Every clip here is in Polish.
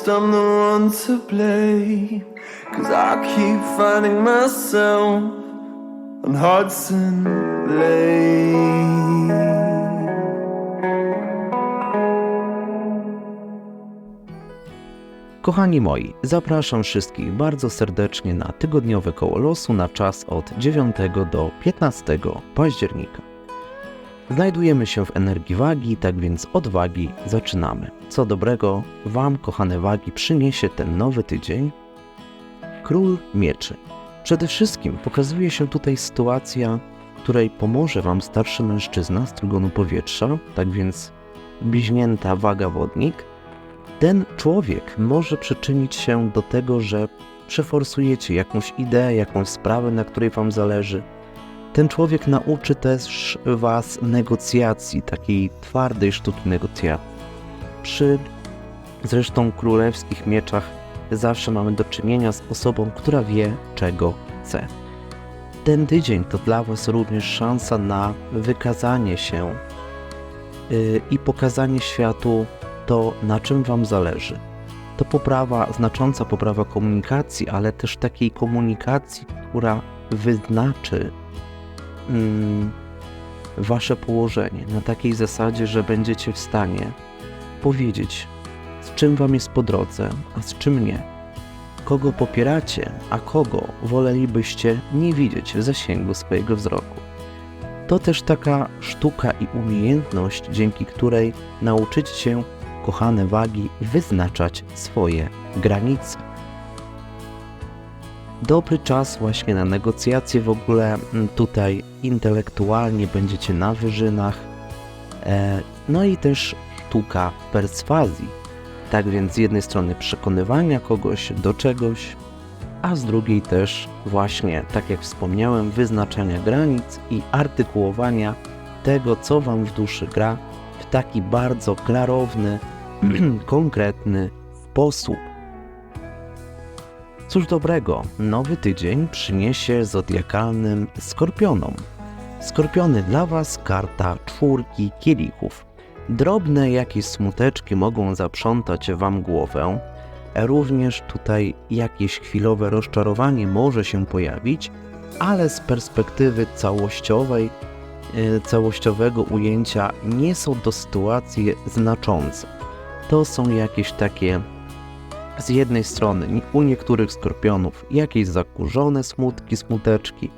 lost, I'm the one to blame. Cause I keep finding myself on Hudson Lane. Kochani moi, zapraszam wszystkich bardzo serdecznie na tygodniowe koło losu na czas od 9 do 15 października. Znajdujemy się w energii wagi, tak więc od wagi zaczynamy. Co dobrego Wam, kochane wagi, przyniesie ten nowy tydzień? Król Mieczy. Przede wszystkim pokazuje się tutaj sytuacja, której pomoże Wam starszy mężczyzna z trygonu powietrza, tak więc bliźnięta waga wodnik. Ten człowiek może przyczynić się do tego, że przeforsujecie jakąś ideę, jakąś sprawę, na której Wam zależy. Ten człowiek nauczy też Was negocjacji, takiej twardej sztuki negocjacji. Przy zresztą królewskich mieczach zawsze mamy do czynienia z osobą, która wie, czego chce. Ten tydzień to dla Was również szansa na wykazanie się yy, i pokazanie światu to, na czym Wam zależy. To poprawa, znacząca poprawa komunikacji, ale też takiej komunikacji, która wyznaczy Wasze położenie na takiej zasadzie, że będziecie w stanie powiedzieć, z czym Wam jest po drodze, a z czym nie. Kogo popieracie, a kogo wolelibyście nie widzieć w zasięgu swojego wzroku. To też taka sztuka i umiejętność, dzięki której nauczycie się, kochane wagi, wyznaczać swoje granice. Dobry czas właśnie na negocjacje w ogóle mm, tutaj intelektualnie będziecie na wyżynach. E, no i też sztuka perswazji. Tak więc z jednej strony przekonywania kogoś do czegoś, a z drugiej też właśnie, tak jak wspomniałem, wyznaczania granic i artykułowania tego, co Wam w duszy gra w taki bardzo klarowny, konkretny sposób. Cóż dobrego, nowy tydzień przyniesie zodiakalnym skorpionom. Skorpiony dla Was karta czwórki kielichów. Drobne jakieś smuteczki mogą zaprzątać Wam głowę. Również tutaj jakieś chwilowe rozczarowanie może się pojawić, ale z perspektywy całościowej, e, całościowego ujęcia nie są to sytuacje znaczące. To są jakieś takie z jednej strony u niektórych skorpionów jakieś zakurzone smutki, smuteczki,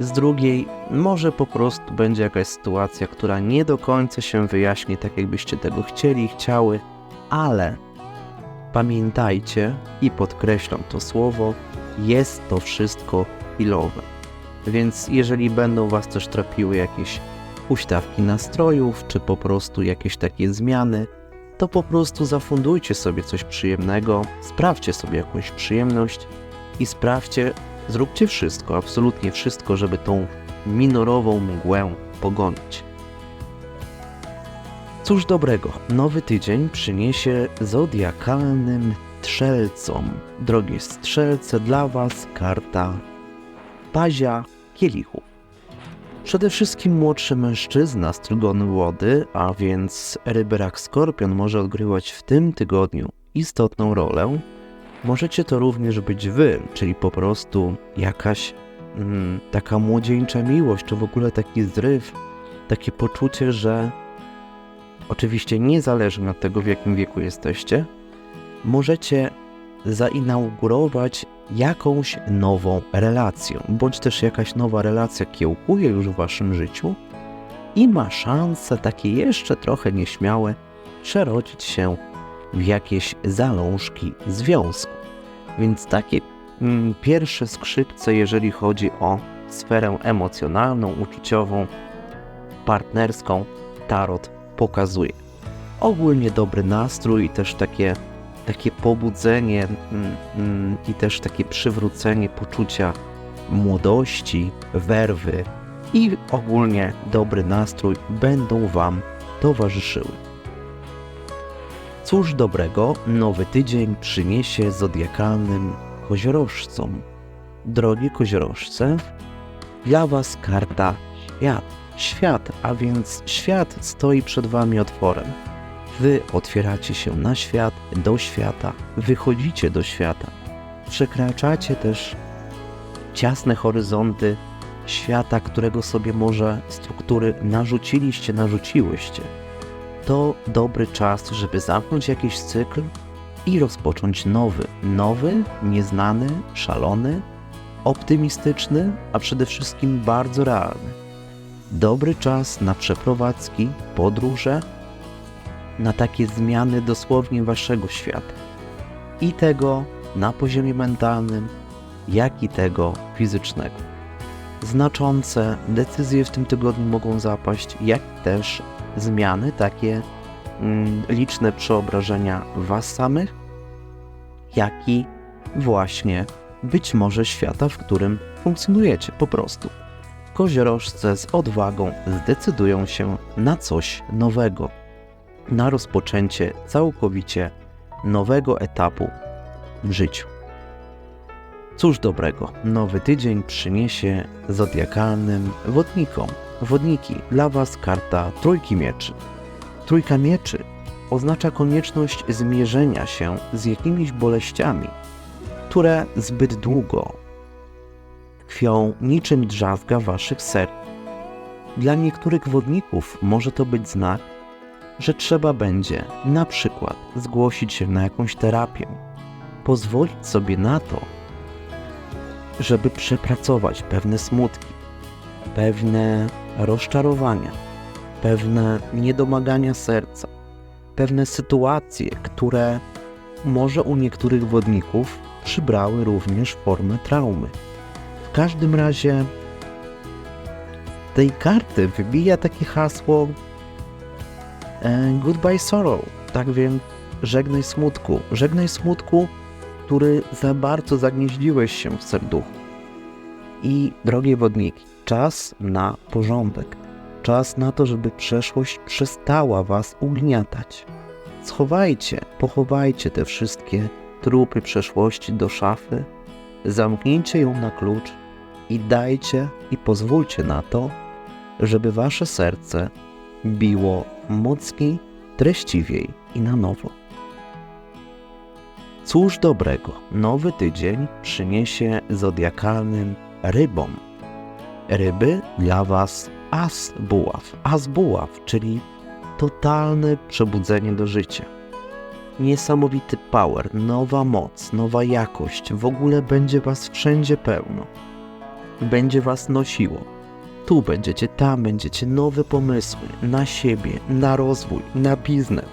z drugiej może po prostu będzie jakaś sytuacja, która nie do końca się wyjaśni tak, jakbyście tego chcieli, chciały, ale pamiętajcie i podkreślam to słowo, jest to wszystko chwilowe. Więc jeżeli będą Was też trapiły jakieś huśtawki nastrojów, czy po prostu jakieś takie zmiany, to po prostu zafundujcie sobie coś przyjemnego, sprawdźcie sobie jakąś przyjemność i sprawdźcie, zróbcie wszystko, absolutnie wszystko, żeby tą minorową mgłę pogonić. Cóż dobrego, nowy tydzień przyniesie zodiakalnym strzelcom. Drogie strzelce, dla Was karta pazia kielichów. Przede wszystkim młodszy mężczyzna z trygonu Łody, a więc ryberak Skorpion może odgrywać w tym tygodniu istotną rolę. Możecie to również być wy, czyli po prostu jakaś mm, taka młodzieńcza miłość, czy w ogóle taki zryw, takie poczucie, że oczywiście niezależnie od tego, w jakim wieku jesteście, możecie zainaugurować jakąś nową relację, bądź też jakaś nowa relacja kiełkuje już w waszym życiu i ma szansę takie jeszcze trochę nieśmiałe przerodzić się w jakieś zalążki związku. Więc takie mm, pierwsze skrzypce, jeżeli chodzi o sferę emocjonalną, uczuciową, partnerską, tarot pokazuje. Ogólnie dobry nastrój i też takie takie pobudzenie mm, mm, i też takie przywrócenie poczucia młodości, werwy i ogólnie dobry nastrój będą Wam towarzyszyły. Cóż dobrego nowy tydzień przyniesie zodiakalnym koziorożcom. Drogie koziorożce, dla Was karta świat. świat, a więc świat stoi przed wami otworem. Wy otwieracie się na świat, do świata, wychodzicie do świata. Przekraczacie też ciasne horyzonty świata, którego sobie może struktury narzuciliście, narzuciłyście. To dobry czas, żeby zamknąć jakiś cykl i rozpocząć nowy. Nowy, nieznany, szalony, optymistyczny, a przede wszystkim bardzo realny. Dobry czas na przeprowadzki, podróże, na takie zmiany dosłownie waszego świata. I tego na poziomie mentalnym, jak i tego fizycznego. Znaczące decyzje w tym tygodniu mogą zapaść, jak też zmiany, takie mm, liczne przeobrażenia was samych, jak i właśnie być może świata, w którym funkcjonujecie po prostu. Koziorożce z odwagą zdecydują się na coś nowego, na rozpoczęcie całkowicie nowego etapu w życiu. Cóż dobrego, nowy tydzień przyniesie zodiakalnym wodnikom. Wodniki, dla Was karta Trójki Mieczy. Trójka Mieczy oznacza konieczność zmierzenia się z jakimiś boleściami, które zbyt długo tkwią niczym drzazga Waszych serc. Dla niektórych wodników może to być znak, że trzeba będzie na przykład zgłosić się na jakąś terapię, pozwolić sobie na to, żeby przepracować pewne smutki, pewne rozczarowania, pewne niedomagania serca, pewne sytuacje, które może u niektórych wodników przybrały również formę traumy. W każdym razie tej karty wybija takie hasło Goodbye Sorrow, tak więc żegnaj smutku, żegnaj smutku, który za bardzo zagnieździłeś się w serduchu. I drogie wodniki, czas na porządek. Czas na to, żeby przeszłość przestała was ugniatać. Schowajcie, pochowajcie te wszystkie trupy przeszłości do szafy, zamknijcie ją na klucz i dajcie i pozwólcie na to, żeby wasze serce biło mocniej, treściwiej i na nowo. Cóż dobrego, nowy tydzień przyniesie zodiakalnym rybom. Ryby dla Was as buław. As buław, czyli totalne przebudzenie do życia. Niesamowity power, nowa moc, nowa jakość, w ogóle będzie Was wszędzie pełno. Będzie Was nosiło. Tu będziecie, tam będziecie nowe pomysły na siebie, na rozwój, na biznes.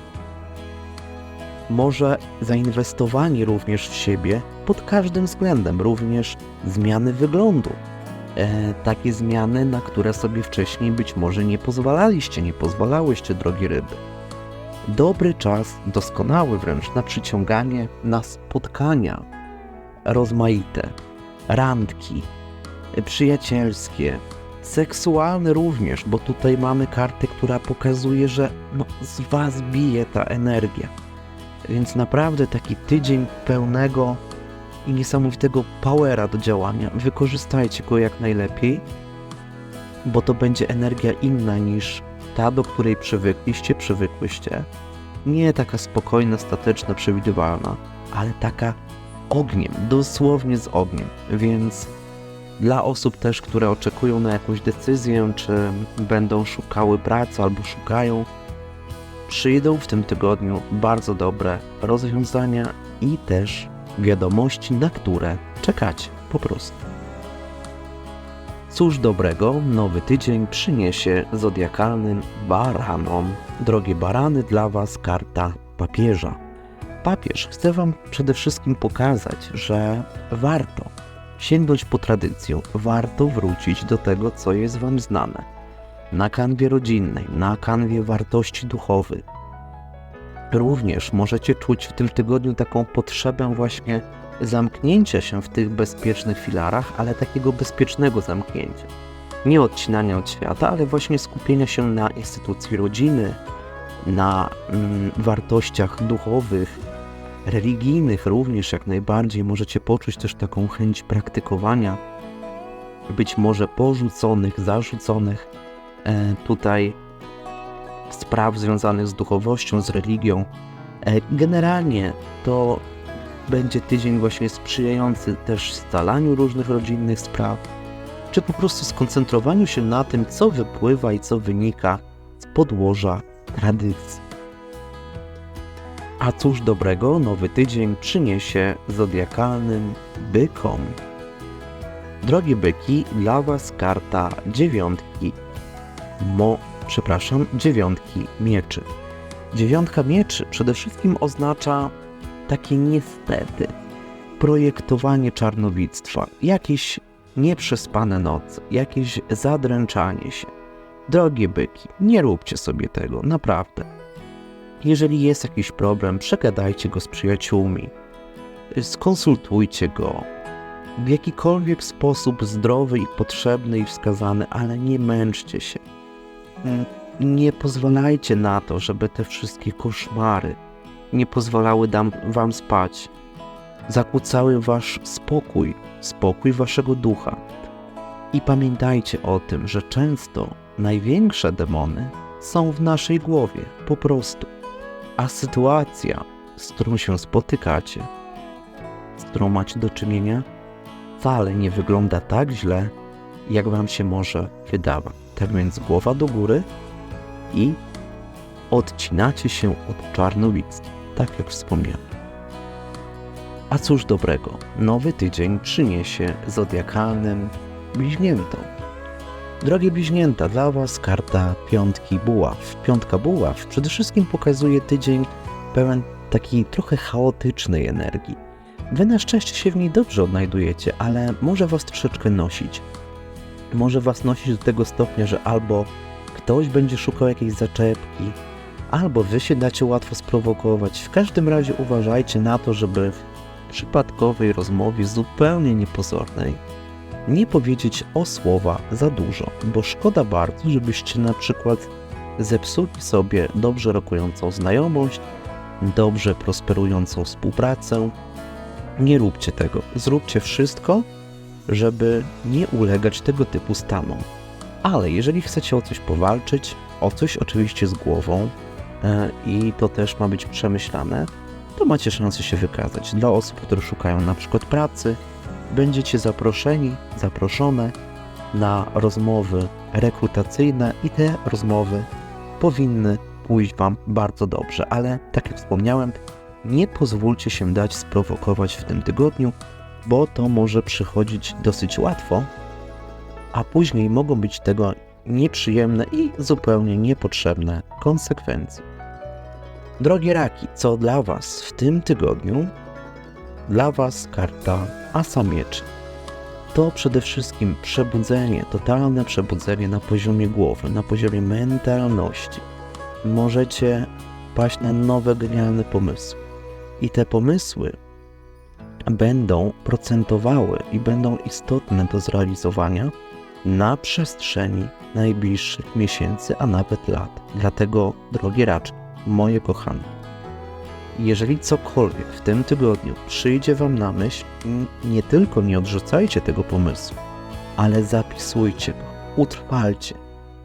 Może zainwestowanie również w siebie pod każdym względem, również zmiany wyglądu. E, takie zmiany, na które sobie wcześniej być może nie pozwalaliście, nie pozwalałyście, drogie ryby. Dobry czas, doskonały wręcz na przyciąganie, na spotkania. Rozmaite, randki, e, przyjacielskie, seksualne również, bo tutaj mamy kartę, która pokazuje, że no, z Was bije ta energia. Więc naprawdę taki tydzień pełnego i niesamowitego powera do działania. Wykorzystajcie go jak najlepiej, bo to będzie energia inna niż ta, do której przywykliście, przywykłyście. Nie taka spokojna, statyczna, przewidywalna, ale taka ogniem, dosłownie z ogniem. Więc dla osób też, które oczekują na jakąś decyzję, czy będą szukały pracy albo szukają, przyjdą w tym tygodniu bardzo dobre rozwiązania i też wiadomości, na które czekacie po prostu. Cóż dobrego nowy tydzień przyniesie zodiakalnym baranom. Drogie barany, dla Was karta papieża. Papież chce Wam przede wszystkim pokazać, że warto sięgnąć po tradycję, warto wrócić do tego, co jest Wam znane na kanwie rodzinnej, na kanwie wartości duchowych. Również możecie czuć w tym tygodniu taką potrzebę właśnie zamknięcia się w tych bezpiecznych filarach, ale takiego bezpiecznego zamknięcia. Nie odcinania od świata, ale właśnie skupienia się na instytucji rodziny, na mm, wartościach duchowych, religijnych również jak najbardziej. Możecie poczuć też taką chęć praktykowania, być może porzuconych, zarzuconych, e, tutaj spraw związanych z duchowością, z religią. E, Generalnie to będzie tydzień właśnie sprzyjający też scalaniu różnych rodzinnych spraw, czy po prostu skoncentrowaniu się na tym, co wypływa i co wynika z podłoża tradycji. A cóż dobrego nowy tydzień przyniesie zodiakalnym bykom. Drogie byki, dla Was karta dziewiątki. Mo, przepraszam, dziewiątki mieczy. Dziewiątka mieczy przede wszystkim oznacza takie niestety projektowanie czarnowictwa, jakieś nieprzespane noce, jakieś zadręczanie się. Drogie byki, nie róbcie sobie tego, naprawdę. Jeżeli jest jakiś problem, przegadajcie go z przyjaciółmi, skonsultujcie go w jakikolwiek sposób zdrowy i potrzebny i wskazany, ale nie męczcie się. Mm, Nie pozwalajcie na to, żeby te wszystkie koszmary nie pozwalały dam, wam spać, zakłócały wasz spokój, spokój waszego ducha. I pamiętajcie o tym, że często największe demony są w naszej głowie, po prostu. A sytuacja, z którą się spotykacie, z którą macie do czynienia, wcale nie wygląda tak źle, jak wam się może wydawać. Tak więc głowa do góry i odcinacie się od czarnowictwa, tak jak wspomniałem. A cóż dobrego, nowy tydzień przyniesie zodiakalnym bliźniętom. Drogie bliźnięta, dla Was karta piątki buław. Piątka buław przede wszystkim pokazuje tydzień pełen takiej trochę chaotycznej energii. Wy na szczęście się w niej dobrze odnajdujecie, ale może Was troszeczkę nosić. Może Was nosić do tego stopnia, że albo ktoś będzie szukał jakiejś zaczepki, albo Wy się dacie łatwo sprowokować. W każdym razie uważajcie na to, żeby w przypadkowej rozmowie zupełnie niepozornej nie powiedzieć o słowa za dużo, bo szkoda bardzo, żebyście na przykład zepsuli sobie dobrze rokującą znajomość, dobrze prosperującą współpracę. Nie róbcie tego. Zróbcie wszystko, żeby nie ulegać tego typu stanom. Ale jeżeli chcecie o coś powalczyć, o coś oczywiście z głową e, i to też ma być przemyślane, to macie szansę się wykazać. Dla osób, które szukają na przykład pracy, będziecie zaproszeni, zaproszone na rozmowy rekrutacyjne i te rozmowy powinny pójść Wam bardzo dobrze, ale tak jak wspomniałem, nie pozwólcie się dać sprowokować w tym tygodniu, bo to może przychodzić dosyć łatwo, a później mogą być tego nieprzyjemne i zupełnie niepotrzebne konsekwencje. Drogie raki, co dla Was w tym tygodniu? Dla Was karta Asa. To przede wszystkim przebudzenie, totalne przebudzenie na poziomie głowy, na poziomie mentalności. Możecie paść na nowe, genialne pomysły. I te pomysły będą procentowały i będą istotne do zrealizowania na przestrzeni najbliższych miesięcy, a nawet lat. Dlatego, drogie raczki, moje kochane, jeżeli cokolwiek w tym tygodniu przyjdzie Wam na myśl, nie tylko nie odrzucajcie tego pomysłu, ale zapisujcie go, utrwalcie.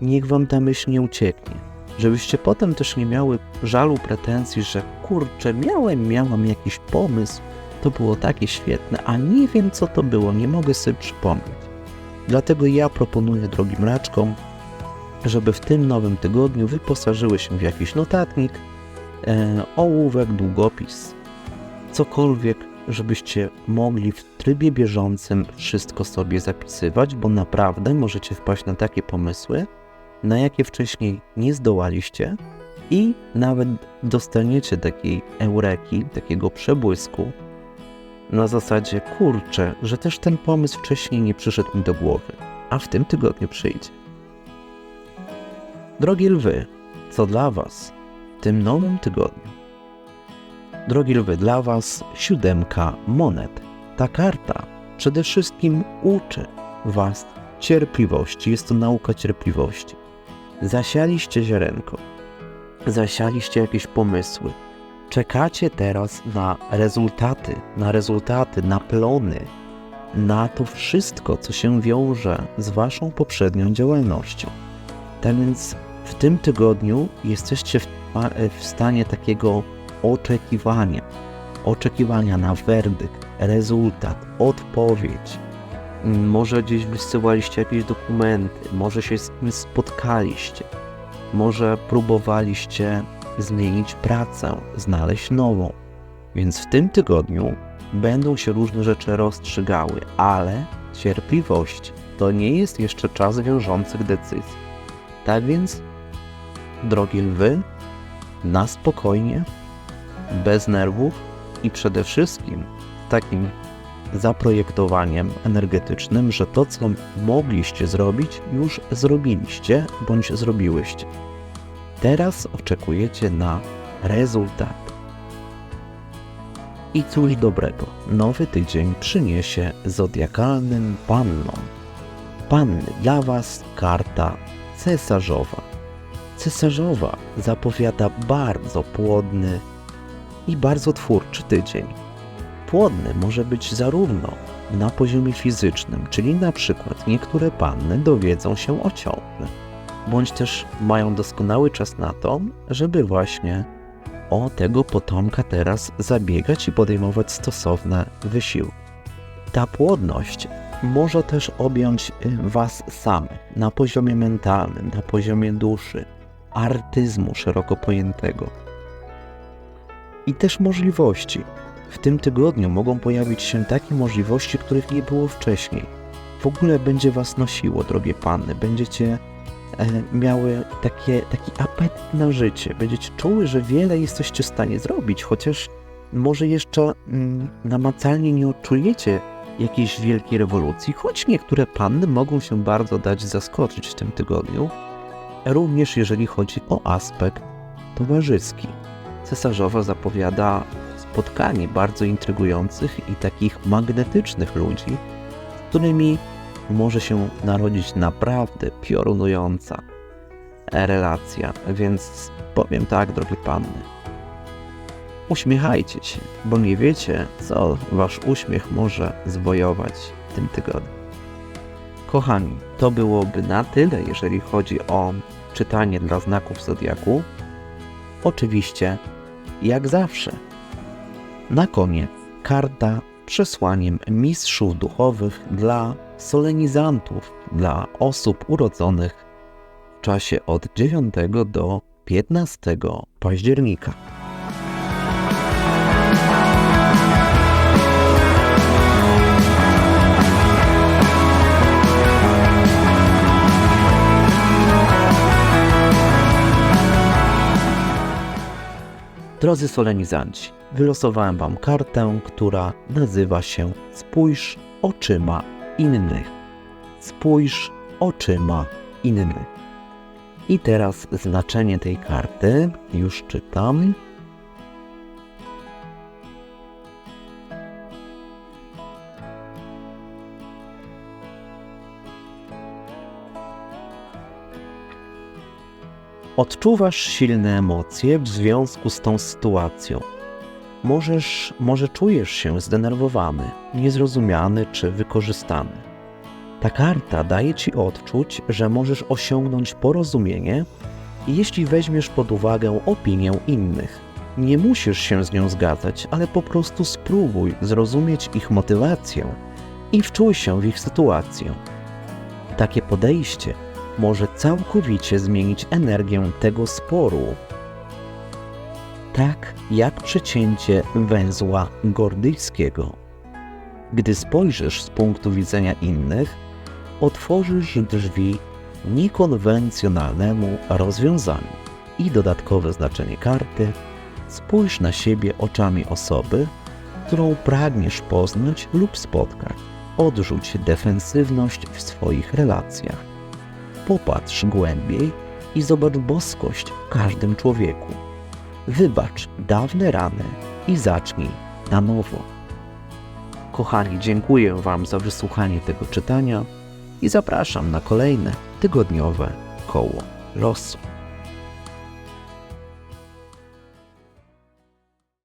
Niech Wam ta myśl nie ucieknie, żebyście potem też nie miały żalu, pretensji, że kurczę, miałem, miałam jakiś pomysł, to było takie świetne, a nie wiem co to było, nie mogę sobie przypomnieć. Dlatego ja proponuję drogim raczkom, żeby w tym nowym tygodniu wyposażyły się w jakiś notatnik, ołówek, długopis, cokolwiek, żebyście mogli w trybie bieżącym wszystko sobie zapisywać, bo naprawdę możecie wpaść na takie pomysły, na jakie wcześniej nie zdołaliście i nawet dostaniecie takiej eureki, takiego przebłysku na zasadzie, kurczę, że też ten pomysł wcześniej nie przyszedł mi do głowy, a w tym tygodniu przyjdzie. Drogie lwy, co dla Was tym nowym tygodniu? Drogie lwy, dla Was siódemka monet. Ta karta przede wszystkim uczy Was cierpliwości. Jest to nauka cierpliwości. Zasialiście ziarenko, zasialiście jakieś pomysły. Czekacie teraz na rezultaty, na rezultaty, na plony, na to wszystko, co się wiąże z Waszą poprzednią działalnością. Tak więc w tym tygodniu jesteście w, w stanie takiego oczekiwania. Oczekiwania na werdykt, rezultat, odpowiedź. Mm, Może gdzieś wysyłaliście jakieś dokumenty, może się z kimś spotkaliście, może próbowaliście zmienić pracę, znaleźć nową. Więc w tym tygodniu będą się różne rzeczy rozstrzygały, ale cierpliwość to nie jest jeszcze czas wiążących decyzji. Tak więc, drogie lwy, na spokojnie, bez nerwów i przede wszystkim takim zaprojektowaniem energetycznym, że to, co mogliście zrobić, już zrobiliście bądź zrobiłyście. Teraz oczekujecie na rezultat. I cóż dobrego, nowy tydzień przyniesie zodiakalnym pannom. Panny dla Was karta cesarzowa. Cesarzowa zapowiada bardzo płodny i bardzo twórczy tydzień. Płodny może być zarówno na poziomie fizycznym, czyli na przykład niektóre panny dowiedzą się o ciąży, bądź też mają doskonały czas na to, żeby właśnie o tego potomka teraz zabiegać i podejmować stosowne wysiłki. Ta płodność może też objąć y, Was samych na poziomie mentalnym, na poziomie duszy, artyzmu szeroko pojętego. I też możliwości. W tym tygodniu mogą pojawić się takie możliwości, których nie było wcześniej. W ogóle będzie Was nosiło, drogie panny. Będziecie e, miały takie, taki apetyt na życie. Będziecie czuły, że wiele jesteście w stanie zrobić, chociaż może jeszcze mm, namacalnie nie odczujecie jakiejś wielkiej rewolucji, choć niektóre panny mogą się bardzo dać zaskoczyć w tym tygodniu, również jeżeli chodzi o aspekt towarzyski. Cesarzowa zapowiada spotkanie bardzo intrygujących i takich magnetycznych ludzi, z którymi może się narodzić naprawdę piorunująca relacja. Więc powiem tak, drogie panny. Uśmiechajcie się, bo nie wiecie, co wasz uśmiech może zwojować w tym tygodniu. Kochani, to byłoby na tyle, jeżeli chodzi o czytanie dla znaków zodiaku. Oczywiście, jak zawsze, na koniec karta przesłaniem mistrzów duchowych dla solenizantów, dla osób urodzonych w czasie od 9 do 15 października. Drodzy solenizanci, wylosowałem Wam kartę, która nazywa się Spójrz oczyma innych. Spójrz oczyma innych. I teraz znaczenie tej karty już czytam. Odczuwasz silne emocje w związku z tą sytuacją. Możesz, może czujesz się zdenerwowany, niezrozumiany czy wykorzystany. Ta karta daje ci odczuć, że możesz osiągnąć porozumienie, jeśli weźmiesz pod uwagę opinię innych. Nie musisz się z nią zgadzać, ale po prostu spróbuj zrozumieć ich motywację i wczuj się w ich sytuację. Takie podejście może całkowicie zmienić energię tego sporu. Tak jak przecięcie węzła gordyjskiego. Gdy spojrzysz z punktu widzenia innych, otworzysz drzwi niekonwencjonalnemu rozwiązaniu. I dodatkowe znaczenie karty: spójrz na siebie oczami osoby, którą pragniesz poznać lub spotkać. Odrzuć defensywność w swoich relacjach popatrz głębiej i zobacz boskość w każdym człowieku. Wybacz dawne rany i zacznij na nowo. Kochani, dziękuję Wam za wysłuchanie tego czytania i zapraszam na kolejne tygodniowe koło losu.